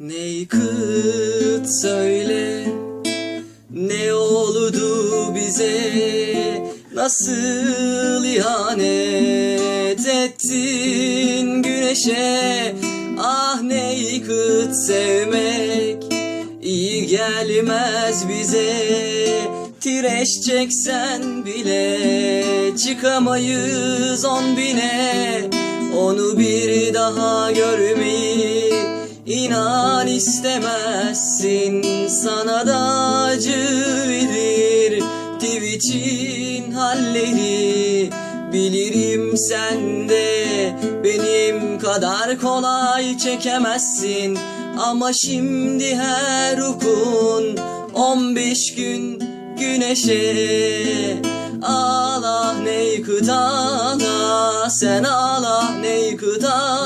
Ne yıkıt söyle Ne oldu bize? Nasıl ihanet ettin güneşe? Ah ne yıkıt sevmek? İyi gelmez bize. Tireş çeksen bile çıkamayız on bine. Onu bir daha görmeyi inan istemezsin Sana da acı verir. Twitch'in halleri Bilirim sen de. Benim kadar kolay çekemezsin. Ama şimdi her ukun 15 gün güneşe. Allah ne yıkıt ağla Sen ağla ne yıkıt ağla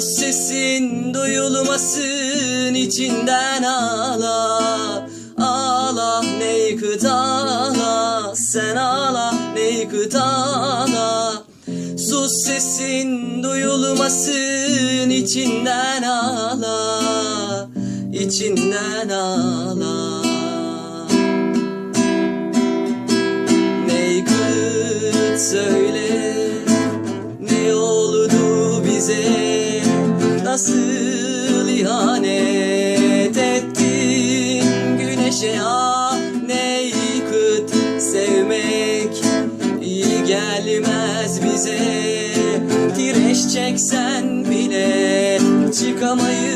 Sus sesin duyulmasın içinden ağla. Ağla ne yıkıt ağla Sen ağla ne yıkıt ağla Sus sesin duyulmasın içinden ağla. İçinden ağla Nasıl ihanet ettin? Güneşe ah ne yıkıt Sevmek? İyi gelmez bize. Tireş çeksen bile Çıkamayız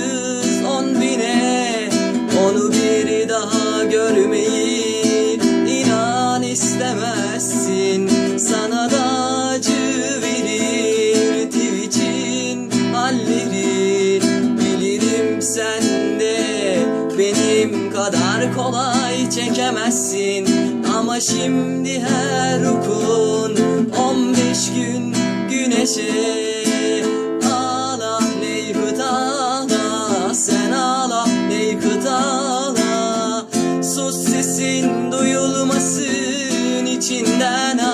sen de benim kadar kolay çekemezsin. Ama şimdi her ukun 15 gün güneşe Ağla ne yıkıt ağla Sen ağla ne yıkıt ağla. Sus sesin duyulmasın içinden ağla